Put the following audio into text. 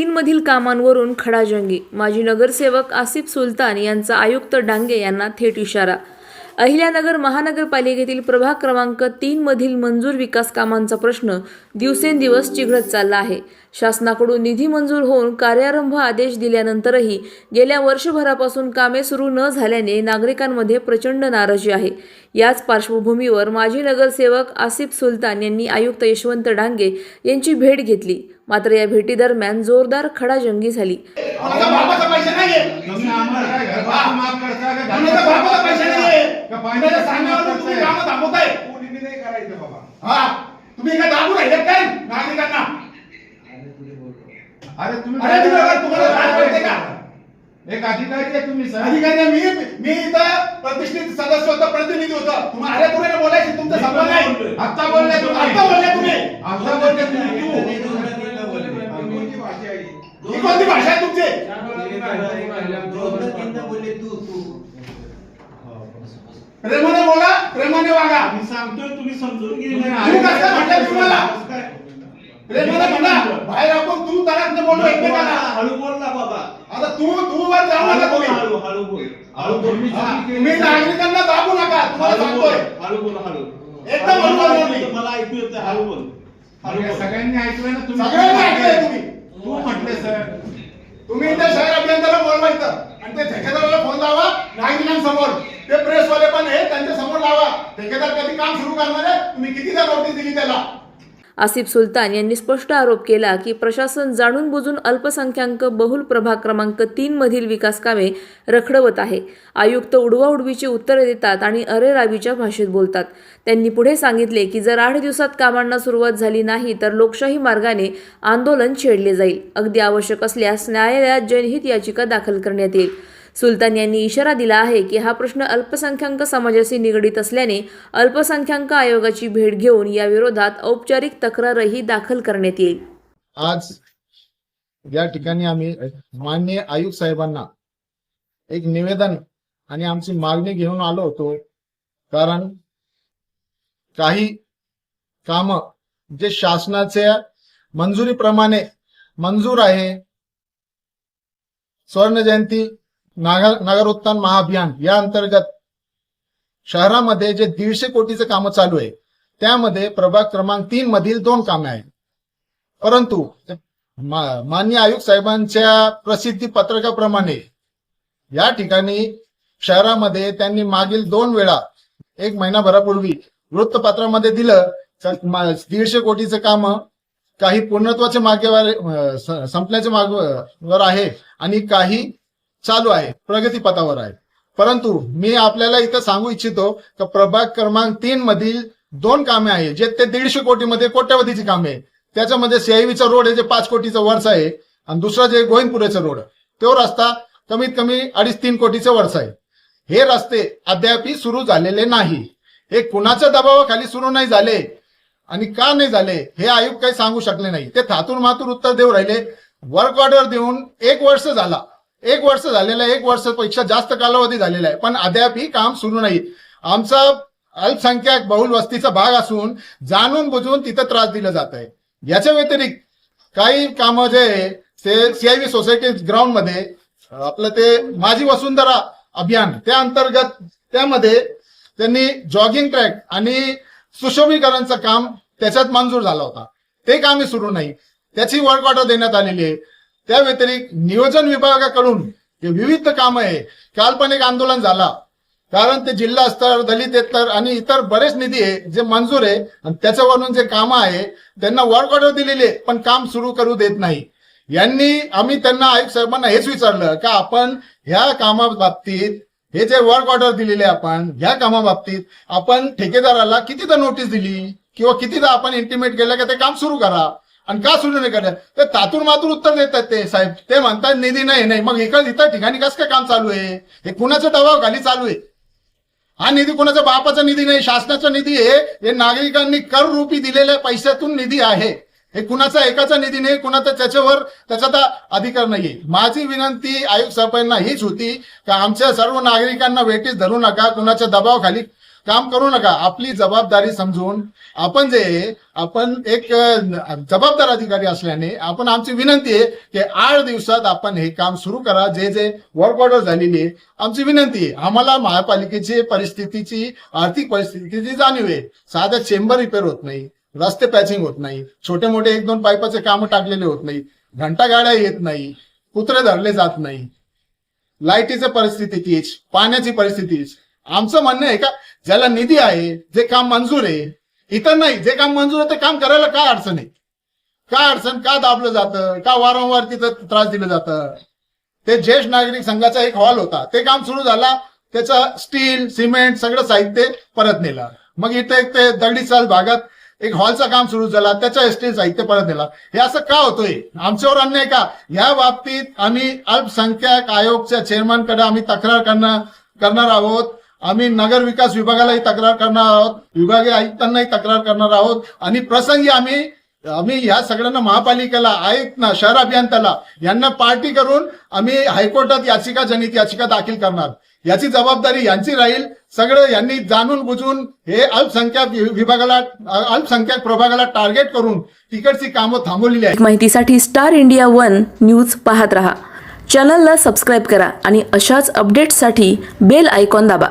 तीन मधील कामांवरून खडाजंगी. माजी नगरसेवक आसिफ सुलतान यांचा आयुक्त डांगे यांना थेट इशारा. अहिल्यानगर महानगरपालिकेतील प्रभाग क्रमांक तीन मधील मंजूर विकास कामांचा प्रश्न दिवसेंदिवस चिघळत चालला आहे. शासनाकडून निधी मंजूर होऊन कार्यारंभ आदेश दिल्यानंतरही गेल्या वर्षभरापासून कामे सुरू न झाल्याने नागरिकांमध्ये प्रचंड नाराजी आहे. याच पार्श्वभूमीवर माजी नगरसेवक आसिफ सुलतान यांनी आयुक्त यशवंत डांगे यांची भेट घेतली. मात्र या भेटीदरम्यान जोरदार खडाजंगी झाली. पैसे नाहीये. तुम्ही आम्हाला काय घरभाडं माफ करता का माझा बापाचा पैसे नाहीये का माझ्या सांगण्यावर तुम्ही कामं थांबवताय कोणी बी नाही करायचं बाबा हा तुम्ही काय? नागरिकांना. अरे तुम्ही अरे तुम्ही तुम्हाला लाज वाटते का? एक अधिकारी आहे तुम्ही सर. अधिकारी मी मी इथं प्रतिष्ठित सदस्य होतो प्रतिनिधी होतो. तुम्हाला अरे तुला बोलायची तुमचा संबंध नाही. आता बोलले तुम्ही आता बोलले तुम्ही. आता बोलले तुम्ही तू. कोणती भाषा आहे ही? कोणती भाषा आहे तुमची? प्रेमाने बोला प्रेमाने वागा मी सांगतोय तुम्ही समजून घे. तुम्ही कसं म्हटलं तुम्हाला? प्रेमाने म्हणा. बाहेर आपण तू एकमेकांना हळू बोल ना बाबा. आता तू तू वर जाऊ नका तुम्ही. हळू हळू बोल. हळू बोल. तुम्ही नागरिकांना दाबू नका. तुम्हाला सांगतोय. हळू बोल हळू. एकदम हळू बोल. मला ऐकू येतं हळू बोल. सगळ्यांनी ऐकलं ना तुम्ही? सगळ्यांनी ऐकलंय तुम्ही. तू म्हटले सर. तुम्ही त्या शहर अभियंत्याला बोलवायचं आणि ते ठेकेदाराला फोन लावा नागरिकांसमोर. ते प्रेसवाले पण हे त्यांच्यासमोर लावा. ठेकेदार कधी काम सुरू करणार आहे? तुम्ही कितीदा नोटीस दिली त्याला? आसिफ सुलतान यांनी स्पष्ट आरोप केला की प्रशासन जाणून बुजून अल्पसंख्याक बहुल प्रभाग क्रमांक तीन मधील विकास कामे रखडवत आहे. आयुक्त उडवाउडवीची उत्तरे देतात आणि अरेरावीच्या भाषेत बोलतात. त्यांनी पुढे सांगितले की जर आठ दिवसात कामांना सुरुवात झाली नाही तर लोकशाही मार्गाने आंदोलन छेडले जाईल. अगदी आवश्यक असल्यास न्यायालयात जनहित याचिका दाखल करण्यात येईल. सुलतान यांनी इशारा दिला आहे की हा प्रश्न अल्पसंख्याक समाजाशी निगडीत असल्याने अल्पसंख्याक आयोगाची भेट घेऊन या विरोधात औपचारिक तक्रारही दाखल करण्यात येईल. आज या ठिकाणी आम्ही मान्य आयुक्त साहेबांना एक निवेदन आणि आमची मागणी घेऊन आलो होतो. कारण काही काम जे शासनाच्या मंजुरीप्रमाणे मंजूर आहे स्वर्ण जयंती नागर नगरोत्थान महाअभियान या अंतर्गत शहरामध्ये जे दीडशे कोटीचे कामं चालू आहे त्यामध्ये प्रभाग क्रमांक तीन मधील दोन कामे आहेत. परंतु मा- माननीय आयुक्त साहेबांच्या प्रसिद्धी पत्रकाप्रमाणे या ठिकाणी शहरामध्ये त्यांनी मागील दोन वेळा एक महिनाभरापूर्वी वृत्तपत्रामध्ये दिलं तर दीडशे कोटीचं काम काही पूर्णत्वाचे मागेवर संपल्याच्या स- संपण्याच्या मागवर आहे आणि काही चालू आहे प्रगतीपथावर आहे. परंतु मी आपल्याला इथं सांगू इच्छितो की प्रभाग क्रमांक तीन मधील दोन कामे आहे जे ते दीडशे कोटीमध्ये कोट्यावधीची कामे आहे त्याच्यामध्ये सीआयव्हीचा रोड आहे जे पाच कोटीचा वर्ष आहे आणि दुसरा जे गोविंदपुरेचा रोड तो रस्ता कमीत कमी अडीच तीन कोटीचा वर्ष आहे. हे रस्ते अद्यापही सुरू झालेले नाही. हे कुणाच्या दबावाखाली सुरू नाही झाले आणि का नाही झाले हे आयोग काही सांगू शकले नाही. ते थातूर मातूर उत्तर देऊ राहिले. वर्क ऑर्डर देऊन एक वर्ष झाला. एक वर्ष झालेलं आहे एक वर्षापेक्षा जास्त कालावधी झालेला आहे. पण अद्यापही काम सुरू नाही. आमचा अल्पसंख्याक बहुल वस्तीचा भाग असून जाणून बुजून तिथं त्रास दिला जात आहे. याच्या व्यतिरिक्त काही कामं जे आहे ते सीआयव्ही सोसायटी ग्राउंडमध्ये आपलं ते माझी वसुंधरा अभियान त्या अंतर्गत त्यामध्ये त्यांनी जॉगिंग ट्रॅक आणि सुशोभीकरणचं काम त्याच्यात मंजूर झाला होता. ते कामही सुरू नाही. त्याची वर्क ऑर्डर देण्यात आलेली आहे. त्या व्यतिरिक्त नियोजन विभागाकडून जे विविध कामं आहे काल पण एक आंदोलन झाला. कारण ते जिल्हा स्तर दलित स्तर आणि इतर बरेच निधी आहे जे मंजूर आहे आणि त्याच्यावरून जे कामं आहे त्यांना वर्क ऑर्डर दिलेली आहे पण काम सुरू करू देत नाही. यांनी आम्ही त्यांना आयुक्त साहेबांना हेच विचारलं का आपण ह्या कामाबाबतीत हे जे वर्क ऑर्डर दिलेले आपण ह्या कामाबाबतीत आपण ठेकेदाराला कितीदा नोटीस दिली? किंवा कितीदा आपण इंटिमेट केलं की ते काम सुरू करा? आणि का सुरू नाही करणार? ते तातूर मातूर उत्तर देतात ते साहेब. ते म्हणतात निधी नाही नाही. मग इकडे इतर ठिकाणी कसं काय काम चालू आहे? हे कुणाच्या दबावाखाली चालू आहे? हा निधी कोणाच्या बापाचा निधी नाही शासनाचा निधी आहे. हे नागरिकांनी कर रूपी दिलेल्या पैशातून निधी आहे. हे कुणाचा एकाचा निधी नाही कुणाचा त्याच्यावर त्याचा तर अधिकार नाहीये. माझी विनंती आयुक्त साहेबांना हीच होती का आमच्या सर्व नागरिकांना वेटीस धरू नका कुणाच्या दबावाखाली काम करू नका. आपली जबाबदारी समजून आपण जे आपण एक जबाबदार अधिकारी असल्याने आपण आमची विनंती आहे की आठ दिवसात आपण हे काम सुरू करा. जे जे वर्क ऑर्डर झालेली आहे आमची विनंती आहे. आम्हाला महापालिकेची परिस्थितीची आर्थिक परिस्थितीची जाणीव आहे. साध्या चेंबर रिपेअर होत नाही रस्ते पॅचिंग होत नाही छोटे मोठे एक दोन पाईपाचे कामं टाकलेले होत नाही घंटा गाड्या येत नाही कुत्रे धरले जात नाही. लाईटीची परिस्थिती तीच पाण्याची परिस्थिती तीच. आमचं म्हणणं आहे का ज्याला निधी आहे जे काम मंजूर आहे इतर नाही जे काम मंजूर आहे ते काम करायला काय अडचण आहे? काय अडचण का दाबलं जातं का वारंवार तिथं त्रास दिलं जातं? ते ज्येष्ठ नागरिक संघाचा एक हॉल होता ते काम सुरू झाला त्याचं स्टील सिमेंट सगळं साहित्य परत नेलं. मग इथे एक ते दगडी चाल भागात एक हॉलचं काम सुरू झाला त्याचं स्टील साहित्य परत नेला. हे असं का होतोय? आमच्यावर अन्याय का? या बाबतीत आम्ही अल्पसंख्याक आयोगच्या चेअरमॅनकडे आम्ही तक्रार करणार करणार आहोत. आम्ही नगर विकास विभागालाही तक्रार करणार आहोत विभागीय आयुक्तांनाही तक्रार करणार आहोत आणि प्रसंगी आम्ही आम्ही ह्या सगळ्यांना महापालिकेला आयुक्त शहर अभियंत्याला यांना पार्टी करून आम्ही हायकोर्टात याचिका जनित याचिका दाखल करणार. याची जबाबदारी यांची राहील. सगळं यांनी जाणून बुजून हे अल्पसंख्याक विभागाला अल्पसंख्याक प्रभागाला टार्गेट करून तिकडची कामं थांबवलेली आहेत. माहितीसाठी स्टार इंडिया वन न्यूज पाहत रहा. चॅनलला सबस्क्राईब करा आणि अशाच अपडेट्ससाठी बेल आयकॉन दाबा.